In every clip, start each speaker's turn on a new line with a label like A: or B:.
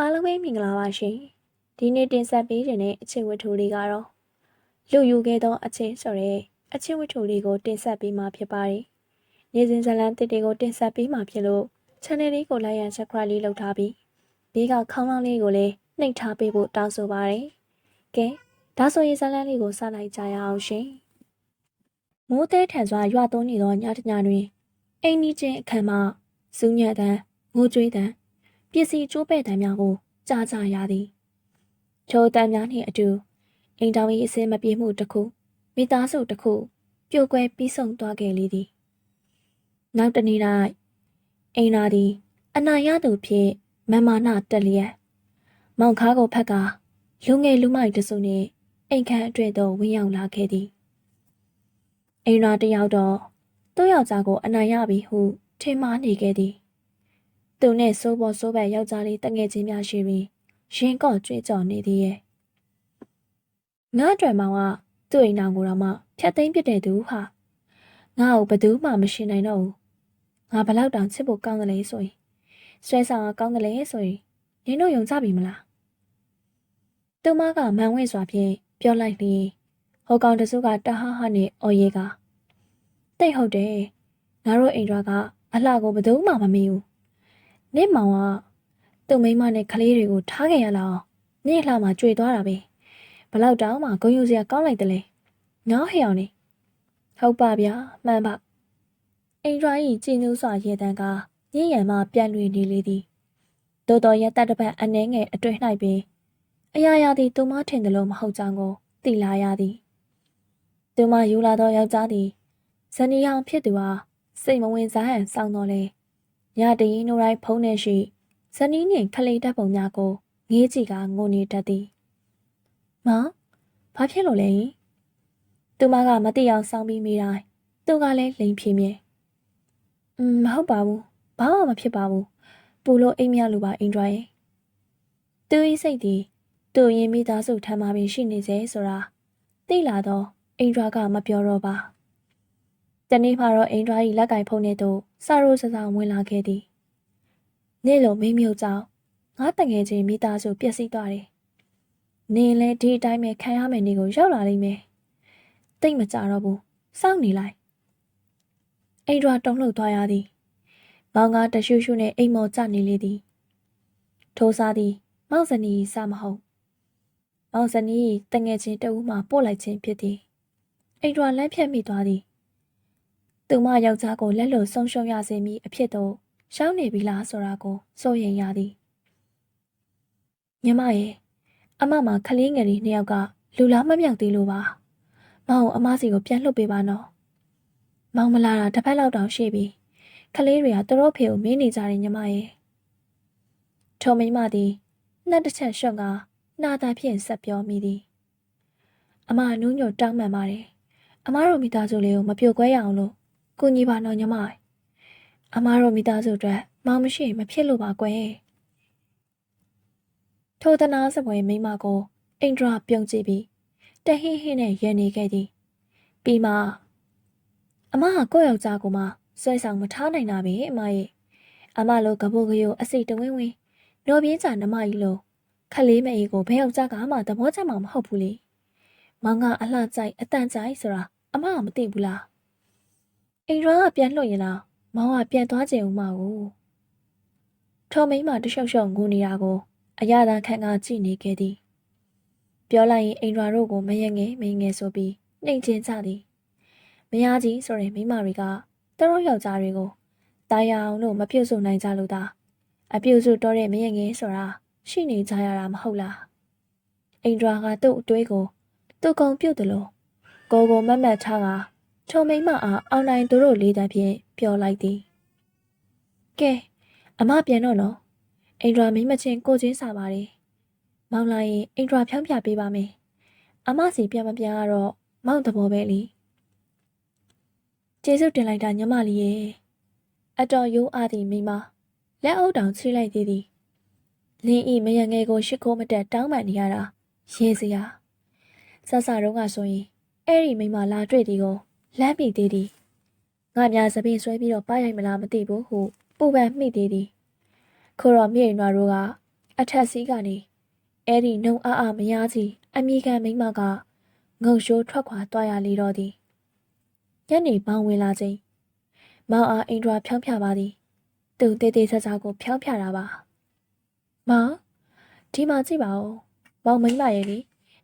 A: အားလုံးပဲမင်္ဂလာပါရှင်ဒီနေ့တင်ဆက်ပေးခြင်းတဲ့အချင်းဝတ္ထုလေးကတော့လူယူခဲ့သောအချင်းဆိုတဲ့အချင်းဝတ္ထုလေးကိုတင်ဆက်ပေးမှာဖြစ်ပါတယ်နေစဉ်ဇလန်တစ်တွေကိုတင်ဆက်ပေးမှာဖြစ်လို့ channel လေးကို like and subscribe လေးလုပ်ထားပြီးဘေးကခေါင်းလောင်းလေးကိုလည်းနှိပ်ထားပေးဖို့တောင်းဆိုပါတယ်ကဲဒါဆိုရင်ဇလန်လေးကိုစလိုက်ကြရအောင်ရှင်မိုးသေးထန်စွာရွာသွန်းနေသောညတညတွင်အိမ်နီးချင်းအခန်းမှစူးညံ့တန်းငိုကြွေးတန်း ပစ္စည်းကျိုးပဲ့တံများကိုကြားကြရသည်ချိုတံများနှင့်အတူအိမ်တောင်၏အစင်းမပြေမှုတစ်ခုမိသားစုတစ်ခုပြိုကွဲပြီးဆုံးသွားခဲ့လေသည်နောက်တနေ့၌အိမ်နာသည် အနာရသူဖြင့်မမနာတက်လျက်မောင်ခါကိုဖက်ကလူငယ်လူမိုက်တစုနှင့်အိမ်ခန်းအတွင်းသို့ဝင်ရောက်လာခဲ့သည်အိမ်နာတစ်ယောက်တော့သူ့ယောက်ျားကိုအနာရပြီဟုထင်မှားနေခဲ့သည် သူနဲ့စိုးပေါ်စိုးဘက်ယောက်ျားလေးတငယ်ချင်းများရှိပြီးရင်ကော့ကြွေးကြော်နေသေးရဲ့ငါအတွက်မောင်ကသူ့အိမ်နောင်ကိုတော့မှဖြတ်သိမ်းပစ်တဲ့သူဟာငါ့ကိုဘယ်သူမှမရှင်းနိုင်တော့ဘူးငါဘလောက်တောင်ချစ်ဖို့ကောင်းတယ်လဲဆိုရင်ဆွဲဆောင်ကကောင်းတယ်လဲဆိုရင်နင်တို့ယုံကြပြီမလားသူမကမန်ဝင့်စွာဖြင့်ပြောလိုက်ပြီးဟောကောင်တစုကတဟဟနဲ့အော်ရဲကတိတ်ဟုတ်တယ်ငါတို့အိမ်တော်ကအလှကိုဘယ်သူမှမမေးဘူး နင့်မောင်ကသူ့မိန်းမနဲ့ကလေးတွေကိုထားခဲ့ရလားအောင်နင့်လှမှာကြွေသွားတာပဲဘလောက်တောင်မှဂုံယူစရာကောင်းလိုက်တယ်လေနော်ဟဲ့အောင်နေဟုတ်ပါဗျာမှန်ပါအိမ်ရွာကြီးကြည်နူးစွာရေတန်းကညင်ရံမှပြန်လွေနေလေသည်တော်တော်ရတတ်တစ်ပတ်အနှဲငယ်အတွဲ၌ပင်အရာရာသည်သူမထင်တယ်လို့မဟုတ်ကြောင်းကိုသိလာရသည်သူမယူလာသောယောက်ျားသည်ဇနီးဟောင်ဖြစ်သူဟာစိတ်မဝင်စားဟန်စောင်းတော်လေ ညတရင်နိုတိုင်းဖုံးနေရှိဇနီးနှင့်ခလေးတပ်ပုံများကိုငေးကြည့်ကငိုနေတတ်သည်။မောင်ဘာဖြစ်လို့လဲ။သူမကမသိအောင်စောင်းပြီးမိတိုင်းသူကလည်းလိန်ဖြေမြဲ။อืมမဟုတ်ပါဘူး။ဘာမှမဖြစ်ပါဘူး။ပူလို့အိမ်မရလို့ပါအိမ်ဒရိုင်။သူ၏စိတ်သည်သူ့ရင်မိသားစုထမ်းမှပင်ရှိနေစေဆိုတာသိလာတော့အိမ်ဒရာကမပြောတော့ပါ။ တနေ့မှတော့အိမ်ဒရာ၏လက်ကင်ဖုန်းထဲသို့စာရိုးစစဝင်လာခဲ့သည်။နေ့လိုမိမ့်မြုပ်ကြောင်ငါတငယ်ချင်းမိသားစုပျက်စီးသွားတယ်။နင်လည်းဒီအတိုင်းပဲခံရမယ်နေကိုရောက်လာလိမ့်မယ်။တိတ်မကြတော့ဘူး။စောင့်နေလိုက်။အိမ်ဒရာတုံ့လှုပ်သွားရသည်။မောင်ကတရှုရှုနဲ့အိမ်မော်ကျနေလေသည်။ထိုးစားသည်မောင်စနီစမဟုတ်။မောင်စနီတငယ်ချင်းတဦးမှပို့လိုက်ခြင်းဖြစ်သည်။အိမ်ဒရာလမ်းဖြတ်မိသွားသည်။ သူမယောက်ျားကိုလက်လွတ်ဆုံးရှုံးရစေမည်အဖြစ်သို့ရှောင်းနေပြီလားဆိုတာကိုစိုးရိမ်ရသည်ညီမရဲ့အမမခလေးငယ်လေးနှစ်ယောက်ကလူလားမမြောက်သေးလို့ပါမောင်ကိုအမစီကိုပြန်လှုပ်ပေးပါနော်မောင်မလာတာတစ်ဖက်လောက်တောင်ရှိပြီခလေးတွေကသူတို့ဖေကိုမင်းနေကြတယ်ညီမရဲ့ထုံမိမသည်နှက်တစ်ချက်ရှုံကနာတာဖြင့်ဆက်ပြောမိသည်အမနူးညွတ်တောင်းပန်ပါတယ်အမတို့မိသားစုလေးကိုမပြိုကွဲရအောင်လို့ ကိုညီပါနော်ညီမအမားတို့မိသားစုအတွက်မောင်မရှိရင်မဖြစ်လို့ပါကွယ်ထိုတနာစပွဲမိမကိုအိန္ဒြာပြုံးကြည့်ပြီးတဟင်းဟင်းနဲ့ရန်နေခဲ့သည်ပြီးမှအမကကိုယ့်ယောက်ျားကိုမှဆွဲဆောင်မထားနိုင်တာပဲအမရဲ့အမလိုကပုတ်ကရိုအစိတ်တဝင်းဝင်းလောပြင်းချာနမကြီးလိုခလေးမအေးကိုဘယ်ယောက်ျားကမှသဘောကျမှာမဟုတ်ဘူးလေမောင်ကအလှကြိုက်အတန်ကြိုက်ဆိုတာအမကမသိဘူးလား အိမ်ရွာကပြန်လှုပ်ရင်လားမောင်ကပြန်သွားကြုံမှာကိုထော်မိန်းမတရှောက်ရှောက်ငိုနေတာကိုအရသာခန့်ကကြည့်နေခဲ့သည်ပြောလိုက်ရင်အိမ်ရွာတို့ကိုမယငယ်မငယ်ဆိုပြီးနှိမ်ချင်ကြသည်မယားကြီးဆိုရင်မိန်းမတွေကသူတို့ယောက်ျားတွေကိုတာယာအောင်လို့မပြုတ်စုံနိုင်ကြလို့သာအပြုတ်စုတော့တဲ့မယငယ်ဆိုတာရှိနေကြရတာမဟုတ်လားအိမ်ရွာကသူ့အတွေးကိုသူ့ကုံပြုတ်တယ်လို့ကိုကိုမတ်မတ်ထားက ထုံမိမ့်မအားအောင်နိုင်သူတို့လေးတန်းဖြင့်ပြောလိုက်သည်ကဲအမပြန်တော့နော်အိန္ဒြာမင်းမချင်းကိုချင်းစာပါတယ်မောင်လာရင်အိန္ဒြာဖြောင်းပြပေးပါမယ်အမစီပြန်မပြန်ကတော့မောင်တဘောပဲလीကျေးဇူးတင်လိုက်တာညီမလေးရဲ့အတော်ရိုးအားသည်မိမလက်အုပ်တောင်ချိလိုက်သေးသည်လင်းဤမယငယ်ကိုရှ िख ိုးမတက်တောင်းပန်နေရတာရေးစရာဆဆတုံးကဆိုရင်အဲ့ဒီမိမလာတွေ့သည်ကို လမ်းမိသေးသည်ငါများသပင်းဆွဲပြီးတော့ပါရိုက်မလားမသိဘူးဟုပူပန်မိသေးသည်ခိုးတော့မြေနွားတို့ကအထက်စီးကနေအဲ့ဒီနှုံအားအားမရကြီးအမိခံမိမကငုံရှိုးထွက်ခွာသွားရလေတော့သည်ညနေပေါင်းဝင်လာချိန်မောင်အားအိမ်တွာဖြောင်းဖြပါသည်သူတေးသေးချာချာကိုဖြောင်းဖြတာပါမောင်ဒီမှာကြည့်ပါဦးမောင်မိမရဲ့လေ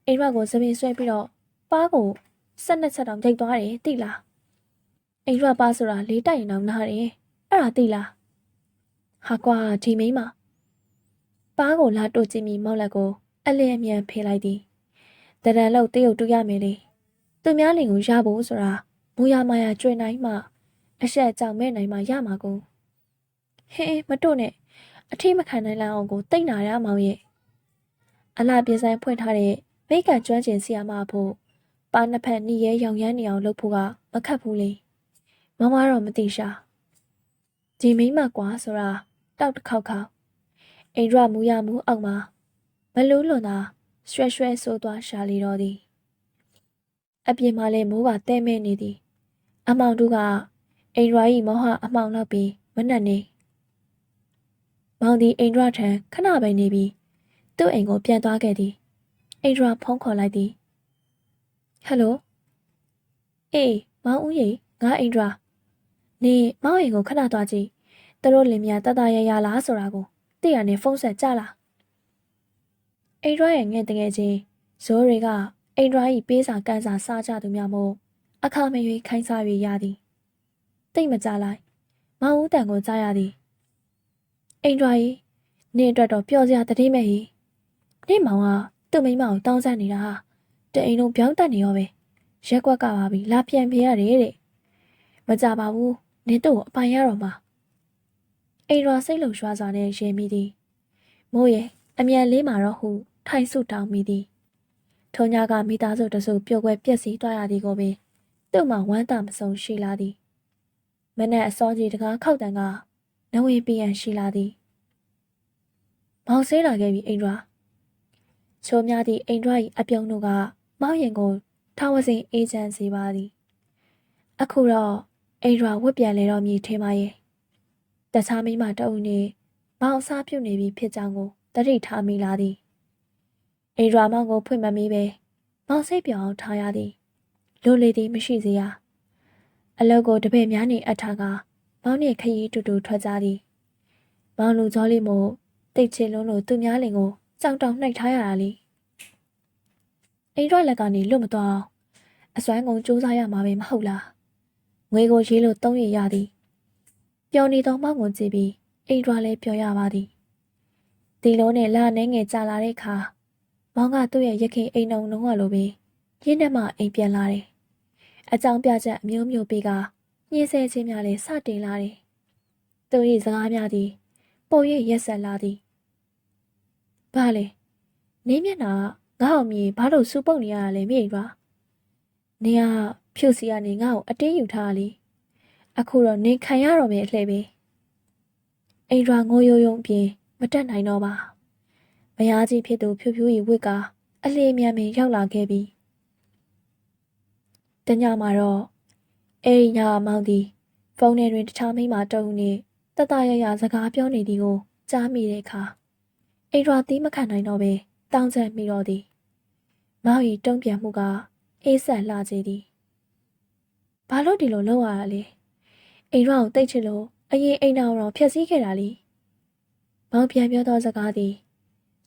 A: အိမ်တွာကိုစပင်ဆွဲပြီးတော့ပါးကို ဆက်နှစ်ချက်တောင်ရိုက်သွားတယ်သိလားအိမ်တွာပါဆိုတာလေးတိုက်ရင်တော့နားတယ်အဲ့ဒါသိလားဟာကွာဒီမိမပါးကိုလာတို့ကြည့်မိမောက်လက်ကိုအလျင်အမြန်ဖေးလိုက်သည်တရံလောက်တရုတ်တူရမယ်လေသူများလင်ကိုရဖို့ဆိုတာမူရမာယာကျွေနိုင်မှအဆက်ကြောင်မဲ့နိုင်မှရမှာကိုဟင်းမတို့နဲ့အထိမခံနိုင်လောက်အောင်ကိုတိတ်နာရမောင်ရဲ့အလားပြေဆိုင်ဖွင့်ထားတဲ့မိတ်ကကျွမ်းကျင်ဆီယာမဖို့ ပါနှစ်ဖက်နှီးရဲရောင်ရမ်းနေအောင်လုပ်ဖို့ကမခက်ဘူးလေမမတော့မသိရှာဒီမိမကွာဆိုတာတောက်တစ်ခေါက်ခေါက်အိန္ဒြမူရမူအောက်မှာမလူးလွန်သာရွှဲရွှဲဆိုးသွားရှာလေတော့သည်အပြင်မှာလည်းမိုးကတဲမဲနေသည် အမောင်တို့ကအိန္ဒြာ၏မောဟအမောင်လောက်ပြီးမနှက်နေမောင်သည်အိန္ဒြာထံခဏပဲနေပြီးသူ့အိမ်ကိုပြန်သွားခဲ့သည်အိန္ဒြာဖုန်းခေါ်လိုက်သည် ဟယ်လိုအေးမောင်ဦးရေငါအိန္ဒြာနေမောင်အိမ်ကိုခဏသွားကြည့်သူတို့လင်မယားတတရရလားဆိုတာကိုသိရနေဖုန်းဆက်ကြလားအိန္ဒြာရဲ့ငဲ့တကယ်ချင်းဇိုးတွေကအိန္ဒြာ၏ပေးစာကန်စာစားကြသူများမို့အခါမရွေခိုင်းစား၍ရသည်တိတ်မကြလိုက်မောင်ဦးတန်ကိုကြားရသည်အိန္ဒြာကြီးနင့်အတွက်တော့ပျော်စရာတတိမဲ့ဟိနင့်မောင်ကသူ့မိမကိုတောင်းဆနေတာဟာ တအိမ်လုံးပြောင်းတက်နေရောပဲရက်ကွက်ကပါပြီလာပြန်ပြရတယ်တဲ့မကြပါဘူးနင်တို့ကိုအပိုင်ရတော့မှာအိန္ဒြာစိတ်လုံရွှာစွာနဲ့ရေမိသည်မိုးရဲ့အမြန်လေးမှာတော့ဟုထိုင်ဆုတောင်းမိသည်ထုံညာကမိသားစုတစုပြုတ်ွက်ပြက်စီးသွားရသည်ကိုပင်သူ့မှာဝမ်းသာမဆုံးရှိလာသည်မနက်အစောကြီးတကားခောက်တန်ကနဝေပြရန်ရှိလာသည်မောင်ဆေးလာခဲ့ပြီအိန္ဒြာချိုးများသည့်အိန္ဒြာ၏အပြုံးတို့က မောင်ရင်ကိုထာဝစဉ်အေးချမ်းစေပါသည်အခုတော့အိန္ဒြာဝတ်ပြန်လေတော့မည်ထင်ပါရဲ့တခြားမိမတအုပ်နေမောင်စားပြုတ်နေပြီဖြစ်ကြောင်းကိုတတိထားမိလာသည်အိန္ဒြာမောင်ကိုဖွင့်မမီးပဲမောင်စိတ်ပြောင်းထားရသည်လိုလေသည်မရှိစေရအလောက်ကိုတပည့်များနေအပ်ထားကမောင်နှင့်ခရီးတူတူထွက်ကြသည်မောင်လူကြောလေးမို့တိတ်ချလုံးလို့သူများလင်ကိုကြောင်တောင်နှိုက်ထားရတာလေ အိမ်ရွက်လက်ကနေလွတ်မသွားအောင်အစွမ်းကုန်စူးစမ်းရမှာပဲမဟုတ်လားငွေကိုရေးလို့သုံးရရသည်ပျော်နေသောမောင်ကိုကြည့်ပြီးအိမ်ရွက်လည်းပျော်ရပါသည်ဒီလိုနဲ့လာနှဲငယ်ကြာလာတဲ့အခါမောင်ကသူ့ရဲ့ရခင်အိမ်ုံလုံးဝလိုပြီးရင်းနှက်မှအိမ်ပြန်လာတယ်။အကြောင်းပြချက်အမျိုးမျိုးပေးကညှင်းဆဲခြင်းများလည်းစတင်လာတယ်။သူ၏စကားများသည်ပုံရိပ်ရက်ဆက်လာသည်။ဘာလဲ။နေမျက်နှာ ငါ့အောင်မြင်ဘာလို့စူပုတ်နေရတာလဲမြေရွာ။နေကဖြုတ်စီကနေငါ့ကိုအတင်းယူထားလေ။အခုတော့နေခံရတော့မယ်အလှဲ့ပဲ။အိမ်ရွာငိုယုံယုံပြင်မတက်နိုင်တော့ပါ။မယားကြီးဖြစ်သူဖြူဖြူ၏ဝစ်ကအလင်းမြန်ပင်ရောက်လာခဲ့ပြီ။တညမှာတော့အဲဒီညမောင်သည်ဖုန်းထဲတွင်တခြားမိန်းမတအုပ်နှင့်တတရရစကားပြောနေသည်ကိုကြားမိတဲ့အခါအိမ်ရွာသီးမခံနိုင်တော့ပဲတောင်းချမိတော့သည်။ မောင်၏တုံ့ပြန်မှုကအေးဆက်လှစေသည်။ဘာလို့ဒီလိုလုပ်ရတာလဲ။အိမ်ရွာကိုတိတ်ချစ်လို့အရင်အိမ်တော်တော်ဖျက်ဆီးခဲ့တာလေ။မောင်ပြန်ပြောသောစကားသည်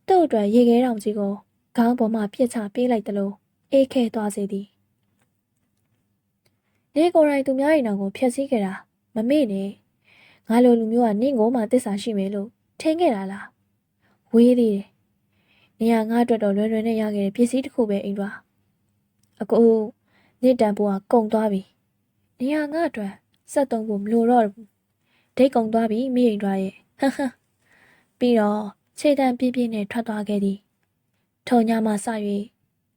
A: သူ့အတွက်ရေခဲတောင်ကြီးကိုခေါင်းပေါ်မှပြစ်ချပေးလိုက်သလိုအေးခဲသွားစေသည်နေကိုယ်တိုင်သူများအိမ်တော်ကိုဖျက်ဆီးခဲ့တာမမေ့နဲ့ငါလိုလူမျိုးကနင့်ကိုမှတစ္ဆာရှိမယ်လို့ထင်ခဲ့တာလားဝေးသေးတယ် နေရငါအတွက်တော့လွယ်လွယ်နဲ့ရခဲ့တဲ့ပစ္စည်းတစ်ခုပဲအိမ်သွားအခုနေတန်ပိုးကကုံသွားပြီနေရငါအတွက်စက်သုံးဖို့မလိုတော့ဘူးဒိတ်ကုံသွားပြီမိအိမ်သွားရဲ့ဟဟပြီးတော့ခြေတံပြင်းပြင်းနဲ့ထွက်သွားခဲ့သည်ထုံညမှစ၍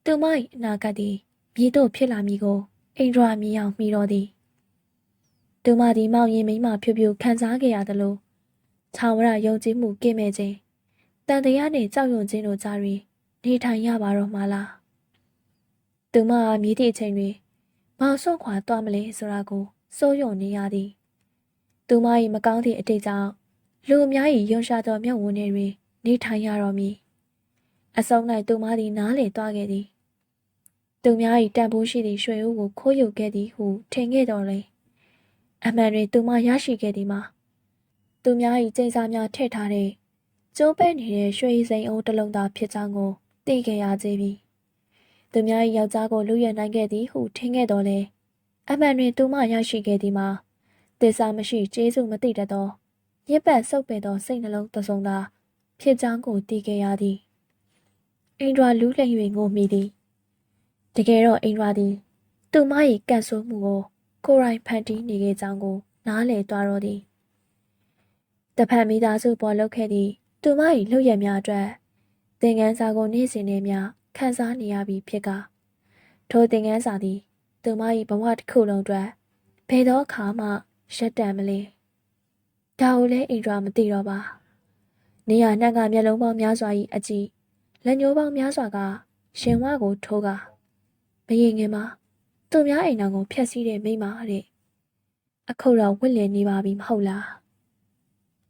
A: သူမ၏အနာဂတ်သည်မြေတို့ဖြစ်လာမည်ကိုအိန္ဒြာမြင်အောင်မိတော်သည်သူမသည်မောင်ရင်မိမဖြူဖြူခံစားခဲ့ရသလိုခြာဝရယုံကြည်မှုကင်းမဲ့ခြင်း တန်တရားနှင့်ကြောက်ရွံ့ခြင်းတို့ကြားတွင်နေထိုင်ရပါတော့မှလားသူမမြည်သည့်အချိန်တွင်မောင်ဆွန့်ခွာသွားမလဲဆိုတာကိုစိုးရုံနေရသည်သူမ၏မကောင်းသည့်အတိတ်ကြောင့်လူအများ၏ယုံရှာသောမျက်ဝန်းထဲတွင်နေထိုင်ရတော့မည်အဆုံး၌သူမသည်နားလေသွားခဲ့သည်သူများ၏တန်ဖိုးရှိသည့်ရွှေအိုးကိုခိုးယူခဲ့သည်ဟုထင်ခဲ့တော်လေအမှန်တွင်သူမရရှိခဲ့သည်မှာသူများ၏ကျိန်းစာများထည့်ထားတဲ့ ကျိုးပဲ့နေတဲ့ရွှေစိန်အိုးတစ်လုံးသာဖြစ်ကြောင်းကိုသိခဲ့ရသေးပြီသူများ၏ယောက်ျားကိုလူရနိုင်ခဲ့သည်ဟုထင်ခဲ့တော်လေအမှန်တွင်သူမရရှိခဲ့သည်မှာသစ္စာမရှိကျေးဇူးမသိတတ်သောရစ်ပတ်ဆုပ်ပယ်သောစိတ်နှလုံးသစုံသာဖြစ်ကြောင်းကိုသိခဲ့ရသည်အင်ဒရာလူးလှည့်၍ငိုမိသည်တကယ်တော့အင်ဒရာသည်သူမ၏ကန့်ဆိုးမှုကိုကိုယ်တိုင်ဖန်တီးနေခဲ့ကြောင်းကိုနားလည်သွားတော့သည်တဖန်မိသားစုပေါ်လောက်ခဲ့သည့် သူမ၏လုပ်ရများအတွက်သင်ခန်းစာကိုနေ့စဉ်နဲ့မျှခန်းစားနေရပြီဖြစ်ကထိုသင်ခန်းစာသည် သူမ၏ဘဝတစ်ခုလုံးအတွက်ဘယ်သောအခါမှရက်တံမလဲဒါကိုလည်းအင်ဒရာမသိတော့ပါနေရနှက်ကမျက်လုံးပေါင်းများစွာ၏အကြည့်လက်ညှိုးပေါင်းများစွာကရှင်ဝကိုထိုးကဘယင်ငယ်မှာသူများအိမ်တော်ကိုဖျက်ဆီးတဲ့မိမတဲ့အခုတော့ဝစ်လည်နေပါပြီမဟုတ်လား